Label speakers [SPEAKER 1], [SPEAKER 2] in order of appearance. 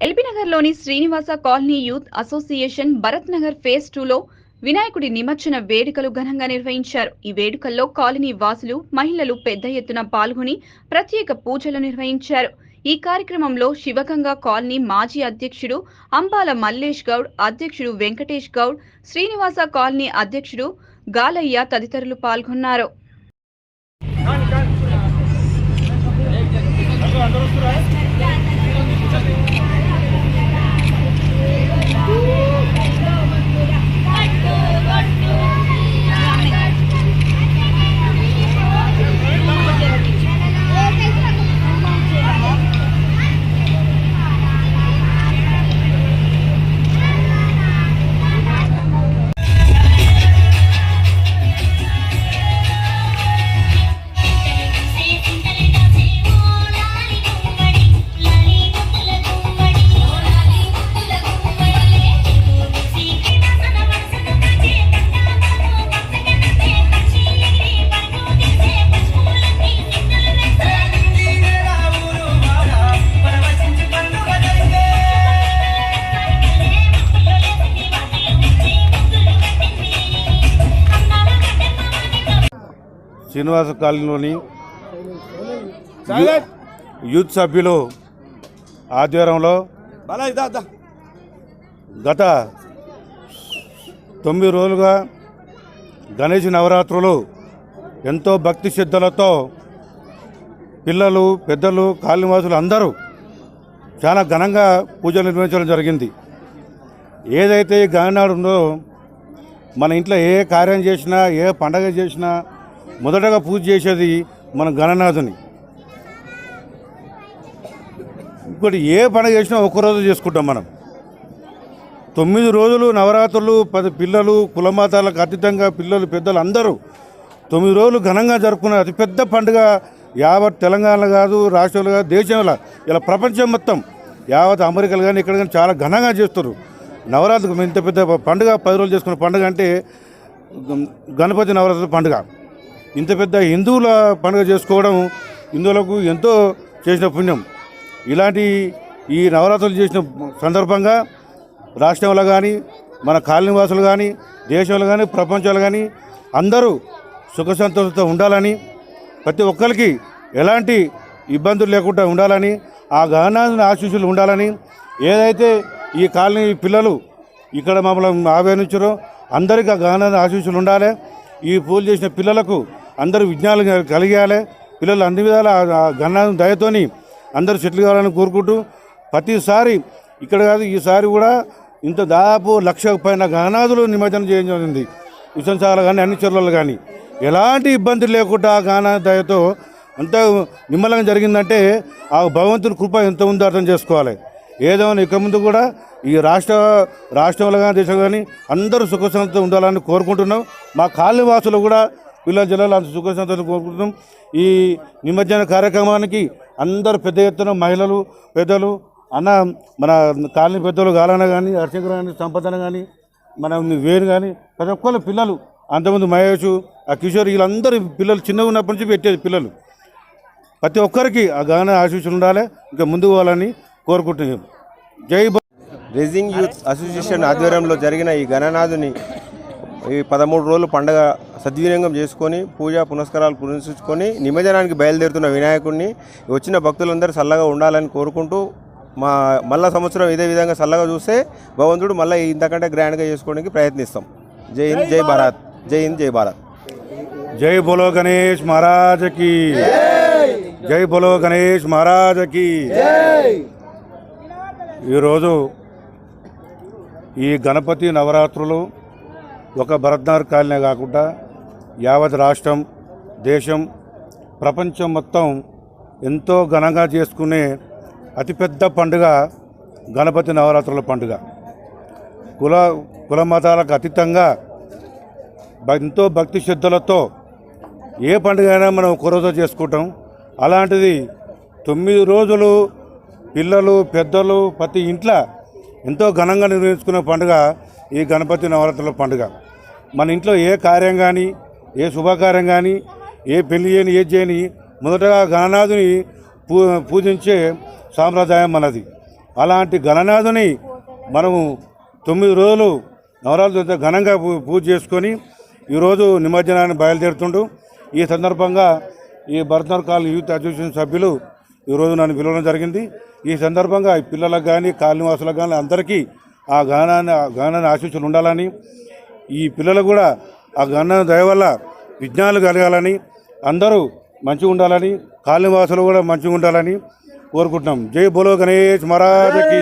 [SPEAKER 1] ఎల్బీనగర్లోని Srinivasa colony youth association Bharat Nagar phase టూలో వినాయకుడి నిమజ్జన వేడుకలు ఘనంగా నిర్వహించారు. ఈ వేడుకల్లో కాలనీ వాసులు మహిళలు పెద్ద ఎత్తున పాల్గొని ప్రత్యేక పూజలు నిర్వహించారు. ఈ కార్యక్రమంలో శివగంగా కాలనీ మాజీ అధ్యక్షుడు అంబాల మల్లేష్ గౌడ్ అధ్యక్షుడు వెంకటేష్ గౌడ్ శ్రీనివాస కాలనీ అధ్యక్షుడు గాలయ్య తదితరులు పాల్గొన్నారు.
[SPEAKER 2] శ్రీనివాస కాలనీలోని యూత్ సభ్యులు ఆధ్వర్యంలో గత తొమ్మిది రోజులుగా గణేష్ నవరాత్రులు ఎంతో భక్తి శ్రద్ధలతో పిల్లలు పెద్దలు కాలనివాసులు అందరూ చాలా ఘనంగా పూజలు నిర్వహించడం జరిగింది. ఏదైతే ఈ గణనాడు ఉందో మన ఇంట్లో ఏ కార్యం చేసినా ఏ పండగ చేసినా మొదటగా పూజ చేసేది మన గణనాథుని. ఇంకోటి ఏ పండుగ చేసినా ఒక్కరోజు చేసుకుంటాం మనం. తొమ్మిది రోజులు నవరాత్రులు పది పిల్లలు కులమాతాలకు అతీతంగా పిల్లలు పెద్దలు అందరూ తొమ్మిది రోజులు ఘనంగా జరుపుకునే అతిపెద్ద పండుగ యావత్ తెలంగాణ కాదు రాష్ట్రాలు కాదు దేశంలో ఇలా ప్రపంచం మొత్తం. యావత్ అమెరికాలు కానీ ఇక్కడ కానీ చాలా ఘనంగా చేస్తారు నవరాత్రికి ఇంత పెద్ద పండుగ పది రోజులు చేసుకున్న పండుగ అంటే గణపతి నవరాత్రి పండుగ. ఇంత పెద్ద హిందువుల పండుగ చేసుకోవడం హిందువులకు ఎంతో చేసిన పుణ్యం. ఇలాంటి ఈ నవరాత్రులు చేసిన సందర్భంగా రాష్ట్రంలో కానీ మన కాలనీవాసులు కానీ దేశంలో కానీ ప్రపంచంలో కానీ అందరూ సుఖ సంతోషంతో ఉండాలని ప్రతి ఒక్కరికి ఎలాంటి ఇబ్బందులు లేకుండా ఉండాలని ఆ గహనాన్ని ఆశీస్సులు ఉండాలని ఏదైతే ఈ కాలనీ పిల్లలు ఇక్కడ మమ్మల్ని ఆహ్వానించారో అందరికీ ఆ గహనాన్ని ఆశీస్సులు ఉండాలి. ఈ పూజ చేసిన పిల్లలకు అందరూ విజ్ఞానం కలిగాలి. పిల్లలు అన్ని విధాల ఆ దయతోని అందరూ సెటిల్ కావాలని కోరుకుంటూ ప్రతిసారి ఇక్కడ కాదు ఈసారి కూడా ఇంత దాదాపు లక్ష పైన గానాదులు నిమజ్జనం చేయించింది జరిగింది. కానీ అన్ని చెరువులు కానీ. ఎలాంటి ఇబ్బంది లేకుండా ఆ దయతో అంత నిమ్మలంగా జరిగిందంటే ఆ భగవంతుని కృప ఎంత ఉందో అర్థం చేసుకోవాలి. ఏదేమైనా ఇక ముందు కూడా ఈ రాష్ట్ర రాష్ట్రంలో కానీ దేశంలో కానీ అందరూ సుఖశాంతితో ఉండాలని కోరుకుంటున్నాం. మా కాలనీవాసులు కూడా పిల్లల జిల్లాలో అంత సుఖశాంతితో కోరుకుంటున్నాం. ఈ నిమజ్జన కార్యక్రమానికి అందరూ పెద్ద ఎత్తున మహిళలు పెద్దలు అన్న మన కాలనీ పెద్దలు గాలన కానీ హర్షంకర్ కానీ సంపదన కానీ మన వేరు కానీ ప్రతి ఒక్కళ్ళు పిల్లలు. అంతమంది మహేష్ ఆ కిషోర్ వీళ్ళందరూ పిల్లలు చిన్నగా ఉన్నప్పటి నుంచి పెట్టేది పిల్లలు. ప్రతి ఒక్కరికి ఆ గాన ఆశీస్సులు ఉండాలి. ఇంకా ముందుకు పోవాలని కోరుకుంటున్నాం. జై
[SPEAKER 3] రేజింగ్ యూత్ అసోసియేషన్ ఆధ్వర్యంలో జరిగిన ఈ గణనాథుని ఈ పదమూడు రోజులు పండగ సద్వినియోగం చేసుకొని పూజా పునస్కారాలు పునర్చుకొని నిమజ్జనానికి బయలుదేరుతున్న వినాయకుడిని వచ్చిన భక్తులందరూ చల్లగా ఉండాలని కోరుకుంటూ మా మళ్ళా సంవత్సరం ఇదే విధంగా చల్లగా చూస్తే భగవంతుడు మళ్ళీ ఇంతకంటే గ్రాండ్గా చేసుకోవడానికి ప్రయత్నిస్తాం. జై హింద్ జై భారత్. జై హింద్ జై భారత్.
[SPEAKER 2] జై బోలో గణేష్ మహారాజకి జై బోలో గణేష్ మహారాజకి ఈరోజు ఈ గణపతి నవరాత్రులు ఒక భరత్నార్ కాలనే కాకుండా యావత్ రాష్ట్రం దేశం ప్రపంచం మొత్తం ఎంతో ఘనంగా చేసుకునే అతిపెద్ద పండుగ గణపతి నవరాత్రుల పండుగ. కుల కుల మతాలకు అతీతంగా ఎంతో భక్తి శ్రద్ధలతో ఏ పండుగ అయినా మనం ఒక చేసుకుంటాం. అలాంటిది తొమ్మిది రోజులు పిల్లలు పెద్దలు ప్రతి ఇంట్లో ఎంతో ఘనంగా నిర్వహించుకునే పండుగ ఈ గణపతి నవరాత్రుల పండుగ. మన ఇంట్లో ఏ కార్యం కానీ ఏ శుభకార్యం కానీ ఏ పెళ్ళి చేయని ఏది చేయని మొదటగా గణనాథుని పూ పూజించే సాంప్రదాయం మనది. అలాంటి గణనాథుని మనము తొమ్మిది రోజులు నవరాత్రులతో ఘనంగా పూ- పూజ చేసుకొని ఈరోజు నిమజ్జనాన్ని బయలుదేరుతుండు. ఈ సందర్భంగా ఈ భరతనగర్ యూత్ అసోసియేషన్ సభ్యులు ఈరోజు నన్ను పిలవడం జరిగింది. ఈ సందర్భంగా ఈ పిల్లలకు కానీ కాలనీవాసులకు కానీ అందరికీ ఆ గానాన్ని ఆ గణనాన్ని ఆశీస్సులు ఉండాలని ఈ పిల్లలు కూడా ఆ గన్న దయ వల్ల విజ్ఞానాలు కలగాలని అందరూ మంచిగా ఉండాలని కాలనీవాసులు కూడా మంచిగా ఉండాలని కోరుకుంటున్నాం. జై బోలో గణేష్ మహారాజకి